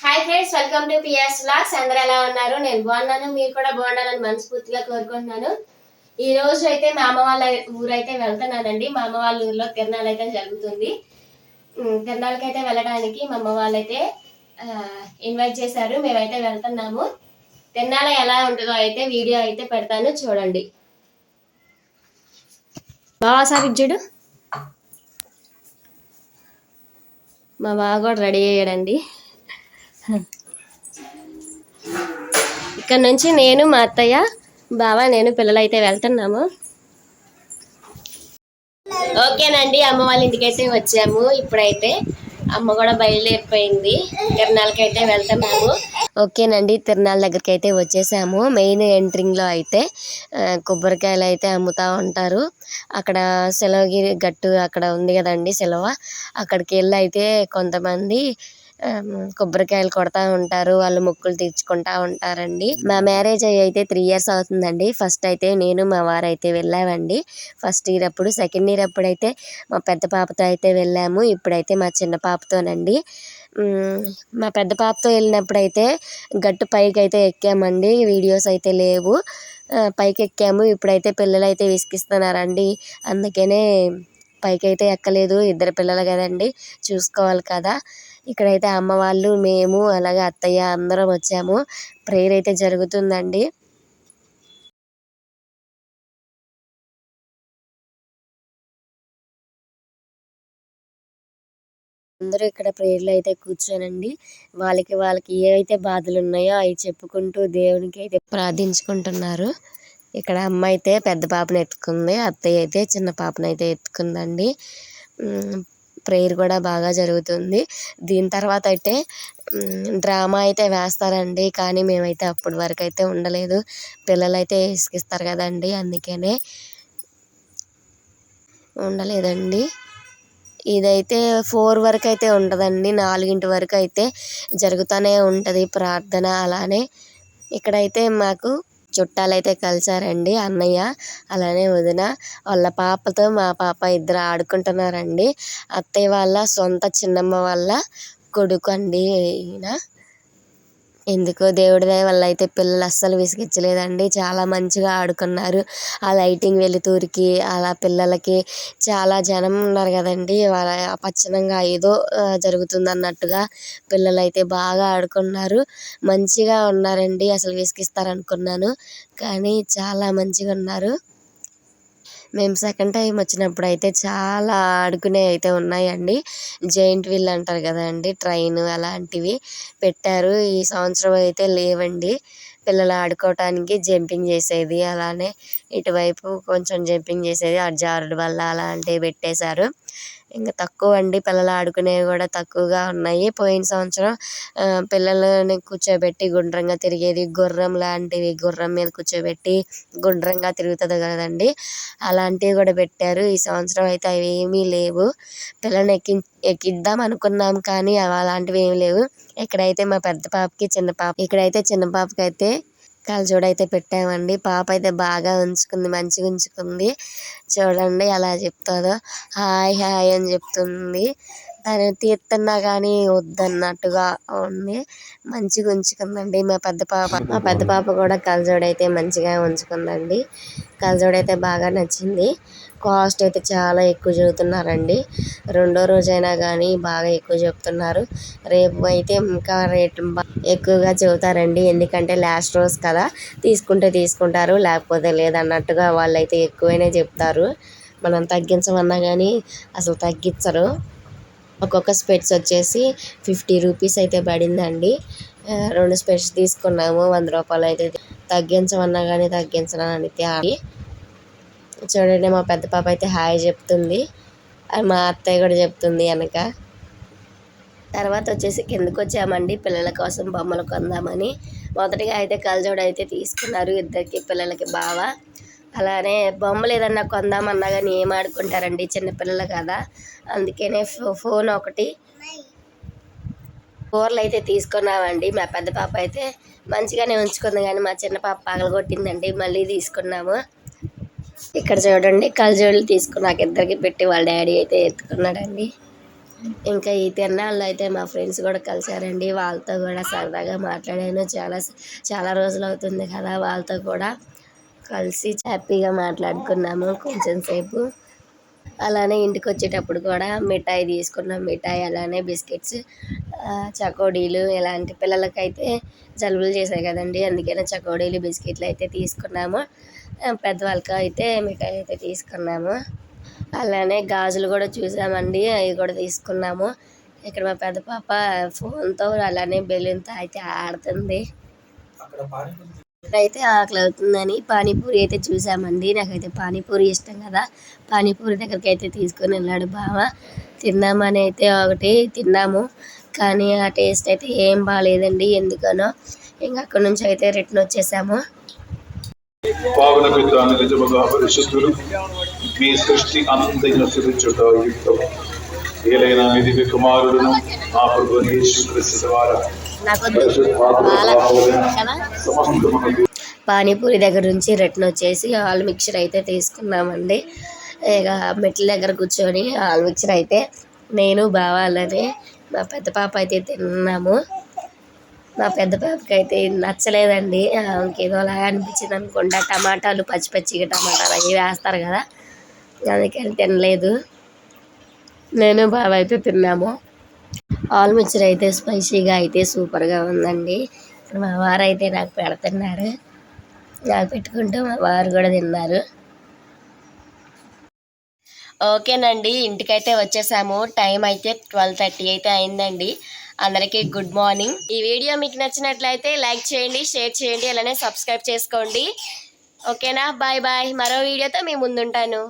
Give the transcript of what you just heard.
Hi friends welcome to PS blogs అందరూ ఎలా ఉన్నారు? నేను బాగున్నాను మీరు కూడా బాగుండాలని మనస్ఫూర్తిగా కోరుకుంటున్నాను. ఈ రోజు అయితే మా అమ్మ వాళ్ళ ఊరు అయితే వెళ్తున్నానండి. మా అమ్మ వాళ్ళ ఊర్లో తిరణాలు అయితే జరుగుతుంది. తిరణాలకైతే తిరణాలకి అయితే వెళ్ళడానికి మా అమ్మ వాళ్ళు అయితే ఇన్వైట్ చేశారు. మేమైతే వెళ్తున్నాము. తిరణాల ఎలా ఉంటుందో అయితే వీడియో అయితే పెడతాను. చూడండి. బాగా సార్ మా బావ కూడా రెడీ అయ్యాడండి. ఇక్కడ నుంచి నేను మా అత్తయ్య బావ నేను పిల్లలు అయితే వెళ్తున్నాము. ఓకేనండి అమ్మ వాళ్ళ ఇంటికైతే వచ్చాము ఇప్పుడైతే. అమ్మ కూడా బయలుదేరిపోయింది. తిరణాలకి అయితే వెళ్తున్నాము. ఓకేనండి తిరణాల దగ్గరికి అయితే వచ్చేసాము. మెయిన్ ఎంట్రింగ్లో అయితే కొబ్బరికాయలు అయితే అమ్ముతా ఉంటారు. అక్కడ సెలవుగిరి గట్టు అక్కడ ఉంది కదండి సెలవ అక్కడికి వెళ్ళి అయితే కొంతమంది కొబ్బరికాయలు కొడతా ఉంటారు వాళ్ళు మొక్కులు తీర్చుకుంటా ఉంటారండి. మా మ్యారేజ్ అయ్యి అయితే త్రీ ఇయర్స్ అవుతుందండి. ఫస్ట్ అయితే నేను మా వారు అయితే వెళ్ళామండి. ఫస్ట్ ఇయర్ అప్పుడు సెకండ్ ఇయర్ అప్పుడు అయితే మా పెద్ద పాపతో అయితే వెళ్ళాము. ఇప్పుడైతే మా చిన్న పాపతోనండి. మా పెద్ద పాపతో వెళ్ళినప్పుడు అయితే గట్టు పైకి అయితే ఎక్కామండి. వీడియోస్ అయితే లేవు. పైకి ఎక్కాము. ఇప్పుడైతే పిల్లలు అయితే విసిగిస్తున్నారండి. అందుకనే పైకి అయితే ఎక్కలేదు. ఇద్దరు పిల్లలు కదండి. చూసుకోవాలి కదా. ఇక్కడైతే అమ్మ వాళ్ళు మేము అలాగే అత్తయ్య అందరం వచ్చాము. ప్రేయర్ అయితే జరుగుతుందండి. అందరూ ఇక్కడ ప్రేయర్లు అయితే కూర్చోనండి. వాళ్ళకి వాళ్ళకి ఏవైతే బాధలు ఉన్నాయో అవి చెప్పుకుంటూ దేవునికి అయితే ప్రార్థించుకుంటున్నారు. ఇక్కడ అమ్మ అయితే పెద్ద పాపను ఎత్తుకుంది అత్తయ్య అయితే చిన్న పాపను అయితే ఎత్తుకుందండి ప్రేయర్ కూడా బాగా జరుగుతుంది. దీని తర్వాత అయితే డ్రామా అయితే వేస్తారండి. కానీ మేమైతే అప్పటి వరకు అయితే ఉండలేదు. పిల్లలైతే ఇసుకిస్తారు కదండి అందుకనే ఉండలేదండి. ఇదైతే ఫోర్ వరకు అయితే ఉంటుందండి. నాలుగింటి వరకు అయితే జరుగుతూనే ఉంటుంది ప్రార్థన అలానే. ఇక్కడైతే మాకు చుట్టాలైతే కలిసారండి అన్నయ్య అలానే వదిన. వాళ్ళ పాపతో మా పాప ఇద్దరు ఆడుకుంటున్నారండి. అత్తయ్య వాళ్ళ సొంత చిన్నమ్మ వాళ్ళ కొడుకు అండి ఈయన. ఎందుకో దేవుడి దయ వల్ల అయితే పిల్లలు అస్సలు విసిగించలేదండి. చాలా మంచిగా ఆడుకున్నారు. ఆ లైటింగ్ వెలుతురుకి అలా పిల్లలకి చాలా జనం ఉన్నారు కదండి. వాళ్ళ పచ్చనంగా ఏదో జరుగుతుంది అన్నట్టుగా పిల్లలు అయితే బాగా ఆడుకున్నారు. మంచిగా ఉన్నారండి. అసలు విసిగిస్తారు అనుకున్నాను కానీ చాలా మంచిగా ఉన్నారు. మేము సెకండ్ టైం వచ్చినప్పుడు అయితే చాలా ఆడుకునే అయితే ఉన్నాయండి. జైంట్ వీల్ అంటారు కదండి ట్రైన్ అలాంటివి పెట్టారు. ఈ సంవత్సరం అయితే లేవండి. పిల్లలు ఆడుకోవటానికి జంపింగ్ చేసేది అలానే ఇటువైపు కొంచెం జంపింగ్ చేసేది ఆ జారుడు వల్ల అలాంటివి పెట్టేశారు. ఇంకా తక్కువ అండి పిల్లలు ఆడుకునేవి కూడా తక్కువగా ఉన్నాయి. పోయిన సంవత్సరం పిల్లలని కూర్చోబెట్టి గుండ్రంగా తిరిగేది గుర్రం లాంటివి. గుర్రం మీద కూర్చోబెట్టి గుండ్రంగా తిరుగుతుంది కదండి. అలాంటివి కూడా పెట్టారు. ఈ సంవత్సరం అయితే అవి ఏమీ లేవు. పిల్లల్ని ఎక్కి ఎక్కిద్దాం అనుకున్నాం కానీ అలాంటివి ఏమీ లేవు. ఇక్కడైతే మా పెద్ద పాపకి చిన్న పాప ఇక్కడైతే చిన్న పాపకి అయితే కళ్ళజోడు చూడైతే పెట్టామండి. పాప అయితే బాగా ఉంచుకుంది మంచిగా ఉంచుకుంది. చూడండి ఎలా చెప్తుందో హాయ్ హాయ్ అని చెప్తుంది. తీస్తున్నా కానీ వద్దన్నట్టుగా ఉంది. మంచిగా ఉంచుకుందండి. మా పెద్ద పాప మా పెద్ద పాప కూడా కళ్ళజోడు అయితే మంచిగా ఉంచుకుందండి. కళ్ళజోడు అయితే బాగా నచ్చింది. కాస్ట్ అయితే చాలా ఎక్కువ చెబుతున్నారండి. రెండో రోజైనా కానీ బాగా ఎక్కువ చెప్తున్నారు రేపు అయితే ఇంకా రేట్ ఎక్కువగా చెబుతారండి. ఎందుకంటే లాస్ట్ రోజు కదా తీసుకుంటే తీసుకుంటారు లేకపోతే లేదన్నట్టుగా వాళ్ళైతే ఎక్కువనే చెప్తారు. మనం తగ్గించమన్నా కానీ అసలు తగ్గించరు. ఒక్కొక్క స్పెట్స్ వచ్చేసి ఫిఫ్టీ రూపీస్ అయితే పడిందండి. రెండు స్పెట్స్ తీసుకున్నాము వంద రూపాయలు అయితే తగ్గించమన్నా కానీ తగ్గించనని త్యాగి చూడండి మా పెద్ద పాప అయితే హాయ్ చెప్తుంది. అది మా అత్తయ్య కూడా చెప్తుంది వెనక. తర్వాత వచ్చేసి కిందకు వచ్చామండి పిల్లల కోసం బొమ్మలు కొందామని. మొదటిగా అయితే కలజోడు అయితే తీసుకున్నారు ఇద్దరికి పిల్లలకి బాగా అలానే బొమ్మలు ఏదన్నా కొందామన్నా కానీ ఏం ఆడుకుంటారండి చిన్నపిల్లలు కదా? అందుకనే ఫో- ఫోన్ ఒకటి. కూరలు అయితే తీసుకున్నామండి. మా పెద్ద పాప అయితే మంచిగానే ఉంచుకుంది కానీ మా చిన్న పాప పగలగొట్టిందండి. మళ్ళీ తీసుకున్నాము. ఇక్కడ చూడండి కలజోళ్ళు తీసుకున్నాక ఇద్దరికి పెట్టి వాళ్ళ డాడీ అయితే ఎత్తుకున్నాడండి. ఇంకా ఈ తిరణాల్లో అయితే మా ఫ్రెండ్స్ కూడా కలిశారండి. వాళ్ళతో కూడా సరదాగా మాట్లాడాను. చాలా చాలా రోజులు అవుతుంది కదా వాళ్ళతో కూడా. కలిసి హ్యాపీగా మాట్లాడుకున్నాము కొంచెం సేపు. అలానే ఇంటికి వచ్చేటప్పుడు కూడా మిఠాయి తీసుకున్నాం. మిఠాయి అలానే బిస్కెట్స్ చకోడీలు ఇలాంటి పిల్లలకైతే జలుబులు చేశాయి కదండి. అందుకనే చకోడీలు బిస్కెట్లు అయితే తీసుకున్నాము. పెద్దవాళ్ళకి అయితే మిఠాయి అయితే తీసుకున్నాము. అలానే గాజులు కూడా చూసామండి. అవి కూడా తీసుకున్నాము. ఇక్కడ మా పెద్ద పాప ఫోన్తో అలానే బెలూన్తో అయితే ఆడుతుంది. అయితే ఆకలి అవుతుందని పానీపూరి అయితే చూసామండి. నాకైతే పానీపూరి ఇష్టం కదా. పానీపూరి దగ్గరికి అయితే తీసుకొని వెళ్ళాడు బావ. తిన్నామని అయితే ఒకటి తిన్నాము. కానీ ఆ టేస్ట్ అయితే ఏం బాగాలేదండి ఎందుకనో ఇంకా అక్కడ నుంచి అయితే రిటర్న్ వచ్చేసాము. పావన పరిశుద్ధులు. మీ సృష్టి అంతైన సిరుచుట యుక్తం. ఏలైనా మీ దివ్య కుమారుడును మా ప్రభు యేసు క్రీస్తు ద్వారా నాకు పానీపూరి దగ్గర నుంచి రిటర్న్ వచ్చేసి ఆల్ మిక్చర్ అయితే తీసుకున్నామండి. ఇక మెట్ల దగ్గర కూర్చొని ఆల్ మిక్చర్ అయితే నేను బావాలని మా పెద్ద పాప అయితే తిన్నాము. మా పెద్ద పాపకి అయితే నచ్చలేదండి. ఇంకేదోలాగా అనిపించింది అనుకుంటా టమాటాలు పచ్చి పచ్చిగా టమాటాలు అవి వేస్తారు కదా. అందుకని తినలేదు. నేను బావ అయితే తిన్నాము. ఆల్మిక్చర్ అయితే స్పైసీగా అయితే సూపర్గా ఉందండి. ఇప్పుడు మా వారు అయితే నాకు పెడుతున్నారు. నాకు పెట్టుకుంటూ మా వారు కూడా తిన్నారు. ఓకేనండి ఇంటికైతే వచ్చేసాము. టైం అయితే ట్వెల్వ్ థర్టీ అయితే అయిందండి. అందరికీ గుడ్ మార్నింగ్. ఈ వీడియో మీకు నచ్చినట్లయితే లైక్ చేయండి షేర్ చేయండి అలానే సబ్స్క్రైబ్ చేసుకోండి. ఓకేనా? Bye bye. మరో వీడియోతో మీ ముందుంటాను.